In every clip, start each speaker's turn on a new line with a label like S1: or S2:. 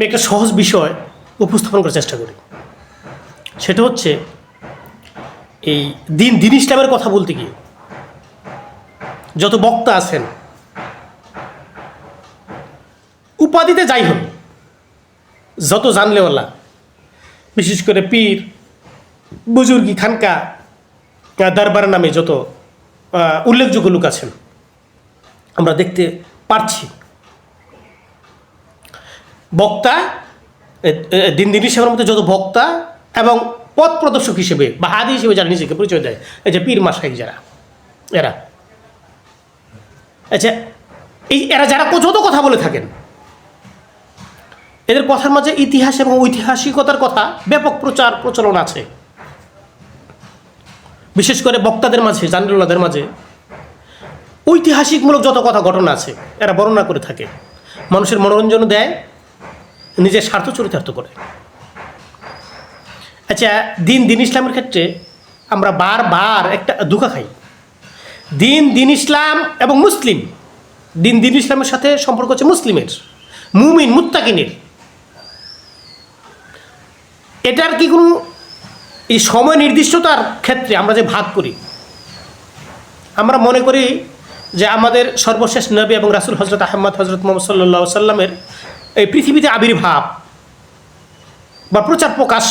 S1: আমি একটা সহজ বিষয় উপস্থাপন করার চেষ্টা করি। সেটা হচ্ছে এই দিন দিন ইসলামের কথা বলতে গিয়ে যত বক্তা আছেন, উপাধিতে যাই হোক, যত জানলেওয়ালা, বিশেষ করে পীর, বুজুর্গি, খানকা দরবার নামে যত উল্লেখযোগ্য লোক আছেন, আমরা দেখতে পারছি। বক্তা দিন দিন হিসেবের মধ্যে যত বক্তা এবং পথ প্রদর্শক হিসেবে বা হাদি হিসেবে যারা নিজেকে পরিচয় দেয়, এই যে পীর মাসাই যারা, এরা। আচ্ছা এই এরা যারা যত কথা বলে থাকেন, এদের কথার মাঝে ইতিহাস এবং ঐতিহাসিকতার কথা ব্যাপক প্রচার প্রচলন আছে। বিশেষ করে বক্তাদের মাঝে জানরুল্লাদের মাঝে ঐতিহাসিকমূলক যত কথা ঘটনা আছে, এরা বর্ণনা করে থাকে। মানুষের মনোরঞ্জন দেয় নিজের স্বার্থ চরিতার্থ করে। আচ্ছা দিন দিন ইসলামের ক্ষেত্রে আমরা বারবার একটা ধোকা খাই। দিন দিন ইসলাম এবং মুসলিম, দিন দিন ইসলামের সাথে সম্পর্ক হচ্ছে মুসলিমের, মুমিন, মুত্তাকিনের। এটার কি কোনো এই সময় নির্দিষ্টতার ক্ষেত্রে আমরা যে ভাগ করি? আমরা মনে করি যে আমাদের সর্বশেষ নবী এবং রাসুল হজরত আহমদ হজরত মোহাম্মদ সাল্লা সাল্লামের এই পৃথিবীতে আবির্ভাব বা প্রচার প্রকাশ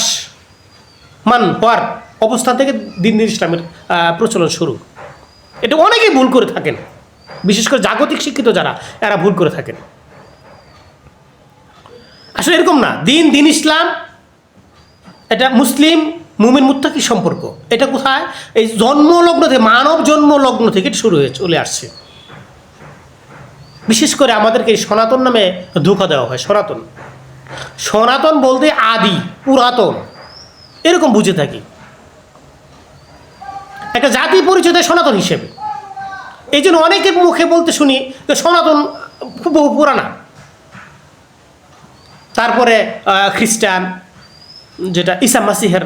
S1: মান হওয়ার অবস্থান থেকে দিন দিন ইসলামের প্রচলন শুরু। এটা অনেকেই ভুল করে থাকেন। বিশেষ করে জাগতিক শিক্ষিত যারা, এরা ভুল করে থাকেন। আসলে এরকম না। দিন দিন ইসলাম, এটা মুসলিম, মুমিন মুত্তাকি সম্পর্ক। এটা কোথায়? এই জন্মলগ্ন থেকে মানব জন্মলগ্ন থেকে শুরু হয়ে চলে আসছে। বিশেষ করে আমাদেরকে সনাতন নামে ধোকা দেওয়া হয়, সনাতন। সনাতন বলতে আদি, পুরাতন। এরকম বুঝে থাকি। একটা জাতি পরিচয় দেয় সনাতন হিসেবে। এই জন্য অনেকের মুখে বলতে শুনি যে সনাতন বহু পুরানা। তারপরে খ্রিস্টান, যেটা ঈসা মাসিহের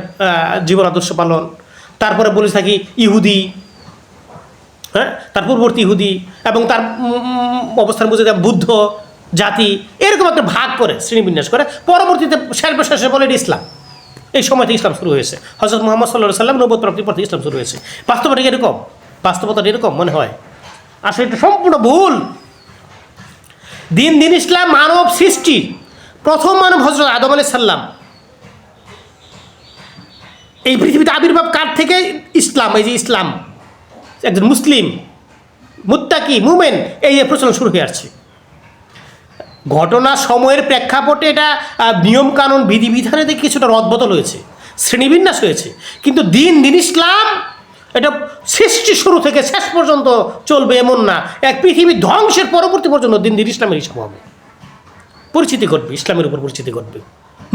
S1: জীবন আদর্শ পালন। তারপরে বলে থাকি ইহুদি হ্যাঁ? তার পূর্ববর্তী ইহুদি এবং তার অবস্থান বুঝে বুদ্ধ জাতি, এরকম একটা ভাগ করে, শ্রেণীবিন্যাস করে, পরবর্তীতে সর্বশেষে বলে ইসলাম। এই সময় থেকে ইসলাম শুরু হয়েছে। হজরত মোহাম্মদ সাল্লাহ সাল্লাম নব্বত প্রাপ্তির পর থেকে ইসলাম শুরু হয়েছে। বাস্তবতা এরকম? বাস্তবতা এরকম মনে হয়। আসলে এটা সম্পূর্ণ ভুল। দিন দিন ইসলাম মানব সৃষ্টি। প্রথম মানব হজরত আদম আলি সাল্লাম এই পৃথিবীতে আবির্ভাব কার থেকে? ইসলাম, এই যে ইসলাম। একজন মুসলিম, মুত্তাকি, মুমেন, এই যে প্রচলন শুরু হয়ে আসছে। ঘটনা সময়ের প্রেক্ষাপটে এটা নিয়মকানুন, বিধিবিধানে দেখে কিছুটা রদবদল হয়েছে, শ্রেণীবিন্যাস হয়েছে। কিন্তু দিন দিন ইসলাম, এটা সৃষ্টি শুরু থেকে শেষ পর্যন্ত চলবে এমন না। এক পৃথিবী ধ্বংসের পরবর্তী পর্যন্ত দিন দিন ইসলামের হিসাব হবে। পরিচিতি ঘটবে, ইসলামের উপর পরিচিতি ঘটবে।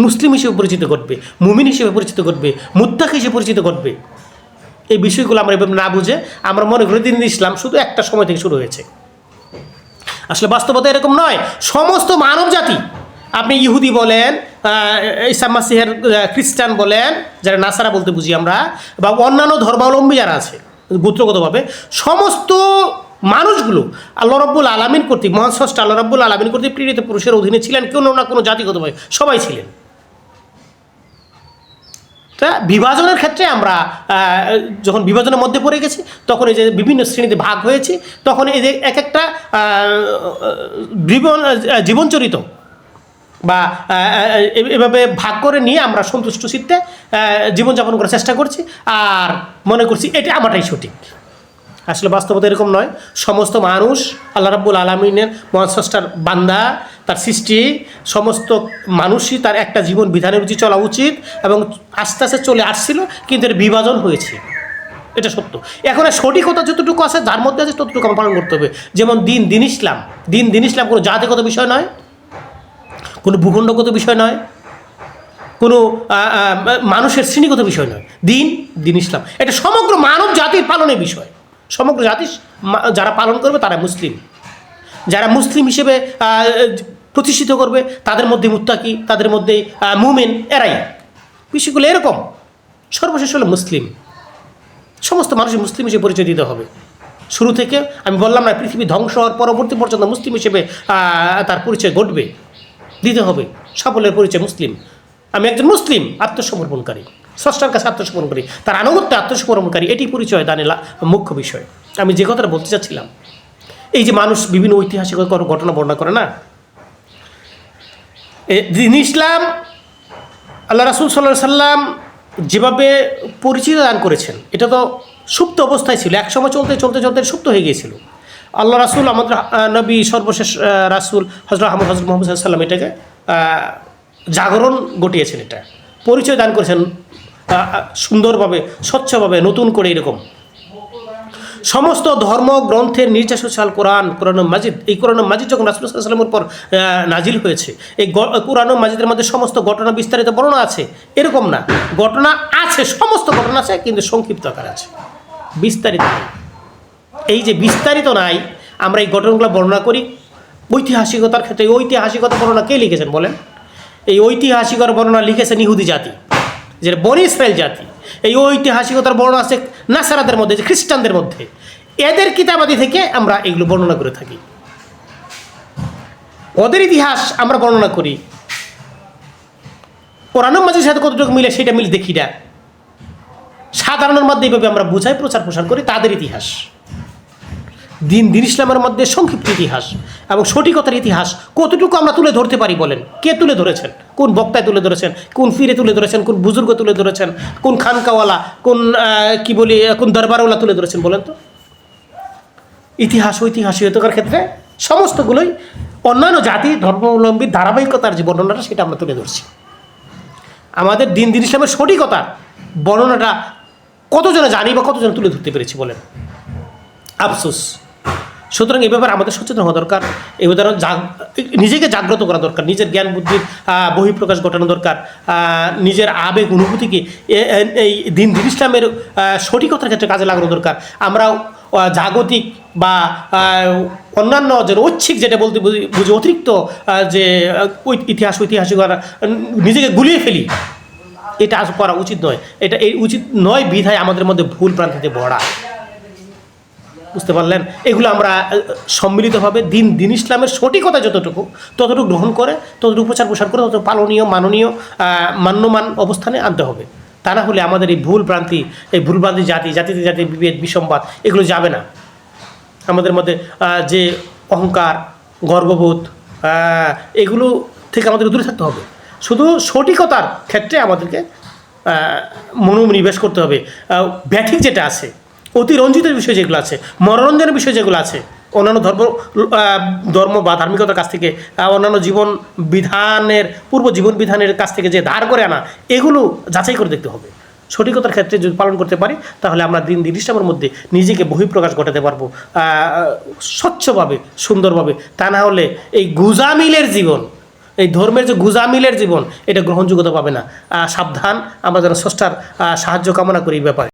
S1: মুসলিম হিসেবে পরিচিত ঘটবে, মুমিন হিসেবে পরিচিত ঘটবে, মুত্তাক হিসেবে পরিচিত ঘটবে। এই বিষয়গুলো আমরা এভাবে না বুঝে আমরা মনে করি দিন ইসলাম শুধু একটা সময় থেকে শুরু হয়েছে। আসলে বাস্তবতা এরকম নয়, সমস্ত মানব জাতি আপনি ইহুদি বলেন ইসা মাসিহের খ্রিস্টান বলেন, যারা নাসারা বলতে বুঝি আমরা, বা অন্যান্য ধর্মাবলম্বী যারা আছে, গোত্রগতভাবে, সমস্ত মানুষগুলো আল্লাহ রব্বুল আলমিন কর্তৃক, মহান আল্লাহ রব্বুল আলমিন কর্তৃক পীড়িত পুরুষের অধীনে ছিলেন কোনো না কোনো জাতিগতভাবে, সবাই ছিলেন। তা বিভাজনের ক্ষেত্রে আমরা যখন বিভাজনের মধ্যে পড়ে গেছি, তখন এই যে বিভিন্ন শ্রেণীতে ভাগ হয়েছে, তখন এই যে এক একটা জীবন জীবনচরিত বা এভাবে ভাগ করে নিয়ে আমরা সন্তুষ্ট চিত্তে জীবনযাপন করার চেষ্টা করছি, আর মনে করছি এটা আমারটাই সঠিক। আসলে বাস্তবতা এরকম নয়। সমস্ত মানুষ আল্লাহ রাব্বুল আলমিনের মহাস্রষ্টার বান্দা, তার সৃষ্টি, সমস্ত মানুষই তার একটা জীবন বিধানের উচিত চলা উচিত এবং আস্তে আস্তে চলে আসছিল, কিন্তু এর বিভাজন হয়েছে। এটা সত্য। এখন সঠিকতা যতটুকু আছে, যার মধ্যে আছে ততটুকু আমার পালন করতে হবে। যেমন দিন দিন ইসলাম। দিন দিন ইসলাম কোনো জাতিগত বিষয় নয়, কোনো ভূখণ্ডগত বিষয় নয়, কোনো মানুষের শ্রেণীগত বিষয় নয়। দিন দিন ইসলাম। এটা সমগ্র মানব জাতির পালনের বিষয়। সমগ্র জাতি যারা পালন করবে তারা মুসলিম। যারা মুসলিম হিসেবে প্রতিষ্ঠিত করবে, তাদের মধ্যে মুত্তাকি, তাদের মধ্যে মুমেন, এরাই। বিষয়গুলো এরকম। সর্বশেষ হলো মুসলিম। সমস্ত মানুষের মুসলিম হিসেবে পরিচয় দিতে হবে। শুরু থেকে আমি বললাম না, পৃথিবী ধ্বংস হওয়ার পরবর্তী পর্যন্ত মুসলিম হিসেবে তার পরিচয় ঘটবে। দিতে হবে। সাফল্যের পরিচয় মুসলিম। আমি একজন মুসলিম, আত্মসমর্পণকারী। স্রষ্টার কাছে আত্মসমর্পণকারী তার আনুগত্য আত্মসমর্পণকারী এটি পরিচয় দানে মুখ্য বিষয়। আমি যে কথাটা বলতে চাচ্ছিলাম, এই যে মানুষ বিভিন্ন ঐতিহাসিক ঘটনা বর্ণনা করে না? দিন ইসলাম, আল্লাহ রাসুল সাল্লাহ সাল্লাম যেভাবে পরিচিত দান করেছেন, এটা তো সুপ্ত অবস্থায় ছিল একসময় চলতে চলতে চলতে সুপ্ত হয়ে গিয়েছিল। আল্লাহ রাসুল, আমাদের নবী, সর্বশেষ রাসুল হজরত আহমদ হজরত মোহাম্মদ সাল্লাম এটাকে জাগরণ ঘটিয়েছেন এটা। পরিচয় দান করেছেন সুন্দরভাবে, স্বচ্ছভাবে নতুন করে এরকম। সমস্ত ধর্ম, গ্রন্থের নির্যাসশাল কোরআন কোরআন মাজিদ, এই কোরআন মাজিদ যখন রাসুলামের পর নাজিল হয়েছে, এই কোরআন মাজিদের মধ্যে সমস্ত ঘটনা বিস্তারিত বর্ণনা আছে, এরকম না। ঘটনা আছে, সমস্ত ঘটনা আছে, কিন্তু সংক্ষিপ্ত আকার আছে। বিস্তারিত এই যে বিস্তারিত নাই, আমরা এই ঘটনাগুলো বর্ণনা করি। ঐতিহাসিকতার ক্ষেত্রে ঐতিহাসিকতা বর্ণনা কে লিখেছেন বলেন? এই ঐতিহাসিকতার বর্ণনা লিখেছেন ইহুদি জাতি। যেটা বনি ইসরায়েল জাতি, এই ঐতিহাসিকতার বর্ণনা আছে নাসারাদের মধ্যে, যে খ্রিস্টানদের মধ্যে। এদের কিতাবাদি থেকে আমরা এগুলো বর্ণনা করে থাকি। ওদের ইতিহাস আমরা বর্ণনা করি। কোরআন মাঝের সাথে কতটুকু মিলে, সেটা মিল দেখি না। সাধারণের মধ্যে এইভাবে আমরা বুঝাই প্রচার প্রসার করি, তাদের ইতিহাস। দিন দিন ইসলামের মধ্যে সংক্ষিপ্ত ইতিহাস এবং সঠিকতার ইতিহাস কতটুকু আমরা তুলে ধরতে পারি বলেন? কে তুলে ধরেছেন? কোন বক্তায় তুলে ধরেছেন? কোন ফিরে তুলে ধরেছেন? কোন বুজুর্গ তুলে ধরেছেন? কোন খানকাওয়ালা? কোন কি বলি, কোন দরবারওয়ালা তুলে ধরেছেন বলেন তো? ইতিহাস ঐতিহাসিকতার ক্ষেত্রে সমস্তগুলোই অন্যান্য জাতি, ধর্মাবলম্বী, ধারাবাহিকতার যে বর্ণনাটা সেটা আমরা তুলে ধরছি। আমাদের দিন দিন ইসলামের সঠিকতার বর্ণনাটা কতজনে জানি বা কতজন তুলে ধরতে পেরেছি বলেন? আফসোস। সুতরাং এই ব্যাপারে আমাদের সচেতন হওয়া দরকার। এই ব্যাপারে নিজেকে জাগ্রত করা দরকার, নিজের জ্ঞান, বুদ্ধির বহিঃপ্রকাশ ঘটানো দরকার নিজের আবেগ, অনুভূতিকে, এ- এ- এই দিন দিন ইসলামের সঠিকতার ক্ষেত্রে কাজে লাগানো দরকার। আমরাও জাগতিক বা অন্যান্য যে ঐচ্ছিক যেটা বলতে বুঝি অতিরিক্ত যে ইতিহাস ঐতিহাসিকতা নিজেকে গুলিয়ে ফেলি, এটা আজ করা উচিত নয়। এটা এই উচিত নয় বিধায় আমাদের মধ্যে ভুল প্রান্তিতে ভরা। বুঝতে পারলেন? এগুলো আমরা সম্মিলিতভাবে দিন দিন ইসলামের সঠিকতা যতটুকু, ততটুকু গ্রহণ করে, ততটুকু প্রচার প্রসার করে তত পালনীয়, মাননীয় মান্যমান অবস্থানে আনতে হবে। তা না হলে আমাদের এই ভুল ভ্রান্তি, এই ভুল ভ্রান্তি জাতি, জাতিতে জাতি বিভেদ, বিসম্বাদ, এগুলো যাবে না। আমাদের মধ্যে যে অহংকার, গর্ববোধ এগুলো থেকে আমাদের দূরে থাকতে হবে। শুধু সঠিকতার ক্ষেত্রে আমাদেরকে মনোনিবেশ করতে হবে। ব্যাঠিক যেটা আছে অতিরঞ্জিতের বিষয় যেগুলো আছে, মনোরঞ্জনের বিষয় যেগুলো আছে, অন্যান্য ধর্ম ধর্ম বা ধার্মিকতার কাছ থেকে অন্যান্য জীবন বিধানের, পূর্ব জীবন বিধানের কাছ থেকে যে ধার করে আনা, এগুলো যাচাই করে দেখতে হবে। সঠিকতার ক্ষেত্রে যদি পালন করতে পারি, তাহলে আমরা দিন দিন ইসলামের মধ্যে নিজেকে বহিঃপ্রকাশ ঘটাতে পারব স্বচ্ছভাবে, সুন্দরভাবে। তা না হলে এই গুজামিলের জীবন, এই ধর্মের যে গুজামিলের জীবন, এটা গ্রহণযোগ্যতা পাবে না। সাবধান, আমরা যেন স্রষ্টার সাহায্য কামনা করি ব্যাপারে।